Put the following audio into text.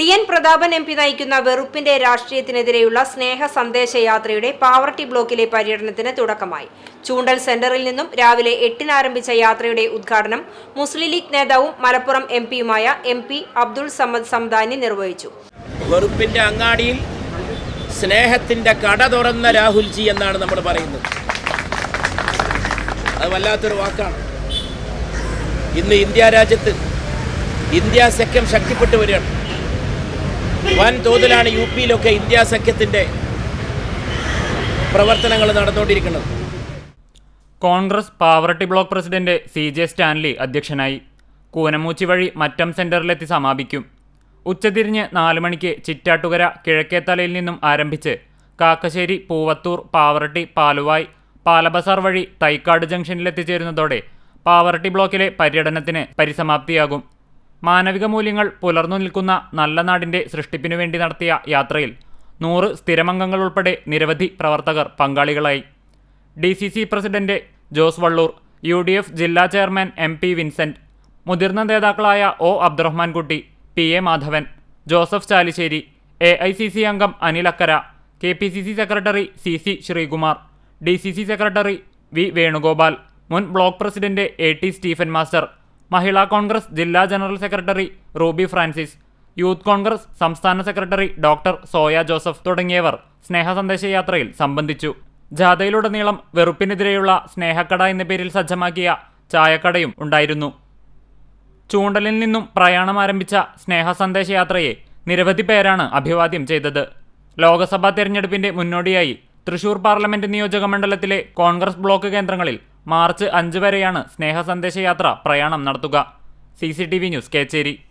T N Prathapan M P നയിക്കുന്ന വെറുപ്പിന്റെ രാഷ്ട്രീയത്തിനെതിരെയുള്ള സ്നേഹ സന്ദേശ യാത്രയുടെ പാവർട്ടി ബ്ലോക്കിലെ പര്യടനത്തിന് തുടക്കമായി. ചൂണ്ടൽ സെന്ററിൽ നിന്നും രാവിലെ എട്ടിന് ആരംഭിച്ച യാത്രയുടെ ഉദ്ഘാടനം മുസ്ലിം ലീഗ് നേതാവും മലപ്പുറം എം പിയുമായ എം പി അബ്ദുൾ സമദ് സംദാനി നിർവഹിച്ചു. വെറുപ്പിന്റെ അങ്ങാടിയിൽ സ്നേഹത്തിന്റെ കട തുറന്ന രാഹുൽജി എന്നാണ് നമ്മൾ പറയുന്നത്. അത് വല്ലാത്തൊരു വാക്കാണ്. ഇന്ന് ഇന്ത്യ രാജ്യത്ത് ഇന്ത്യ സഖ്യം ശക്തിപ്പെട്ടു വരികയാണ്. വൻ തോതിലാണ് യു പിയിലൊക്കെ ഇന്ത്യാ സഖ്യത്തിന്റെ പ്രവർത്തനങ്ങൾ നടന്നുകൊണ്ടിരിക്കുന്നത്. Congress Pavaratty block president C J Stanley അധ്യക്ഷനായി. കൂനമൂച്ചി വഴി മറ്റം സെന്ററിലെത്തി സമാപിക്കും. ഉച്ചതിരിഞ്ഞ് നാല് മണിക്ക് ചിറ്റാട്ടുകര കിഴക്കേത്തലയിൽ നിന്നും ആരംഭിച്ച് കാക്കശ്ശേരി പൂവത്തൂർ പാവറട്ടി പാലുവായ് പാലബസാർ വഴി തൈക്കാട് ജംഗ്ഷനിലെത്തിച്ചേരുന്നതോടെ പാവറട്ടി ബ്ലോക്കിലെ പര്യടനത്തിന് പരിസമാപ്തിയാകും. മാനവിക മൂല്യങ്ങൾ പുലർന്നു നിൽക്കുന്ന നല്ല നാടിന്റെ സൃഷ്ടിപ്പിനു വേണ്ടി നടത്തിയ യാത്രയിൽ നൂറ് സ്ഥിരമംഗങ്ങൾ ഉൾപ്പെടെ നിരവധി പ്രവർത്തകർ പങ്കാളികളായി. D C C president Jose Valloor U D F ജില്ലാ ചെയർമാൻ എം പി വിൻസെന്റ് മുതിർന്ന നേതാക്കളായ O Abdurahmankutty P A Madhavan Joseph Chalissery A I C C അംഗം Anil Akkara K P C C secretary C C Sreekumar D C C secretary V Venugopal മുൻ block president A T Stephen master Mahila Congress ജില്ലാ general secretary Ruby Francis youth Congress സംസ്ഥാന secretary doctor soya Joseph തുടങ്ങിയവർ സ്നേഹസന്ദേശ യാത്രയിൽ സംബന്ധിച്ചു. ജാഥയിലുടനീളം വെറുപ്പിനെതിരെയുള്ള സ്നേഹക്കട എന്ന പേരിൽ സജ്ജമാക്കിയ ചായക്കടയും ഉണ്ടായിരുന്നു. ചൂണ്ടലിൽ നിന്നും പ്രയാണം ആരംഭിച്ച സ്നേഹസന്ദേശ യാത്രയെ നിരവധി പേരാണ് അഭിവാദ്യം ചെയ്തത്. ലോക്സഭാ തെരഞ്ഞെടുപ്പിന്റെ മുന്നോടിയായി തൃശൂർ പാർലമെന്റ് നിയോജക മണ്ഡലത്തിലെ കോൺഗ്രസ് ബ്ലോക്ക് കേന്ദ്രങ്ങളിൽ മാർച്ച് അഞ്ച് വരെയാണ് സ്നേഹ സന്ദേശയാത്ര പ്രയാണം നടത്തുക. C news Kechery.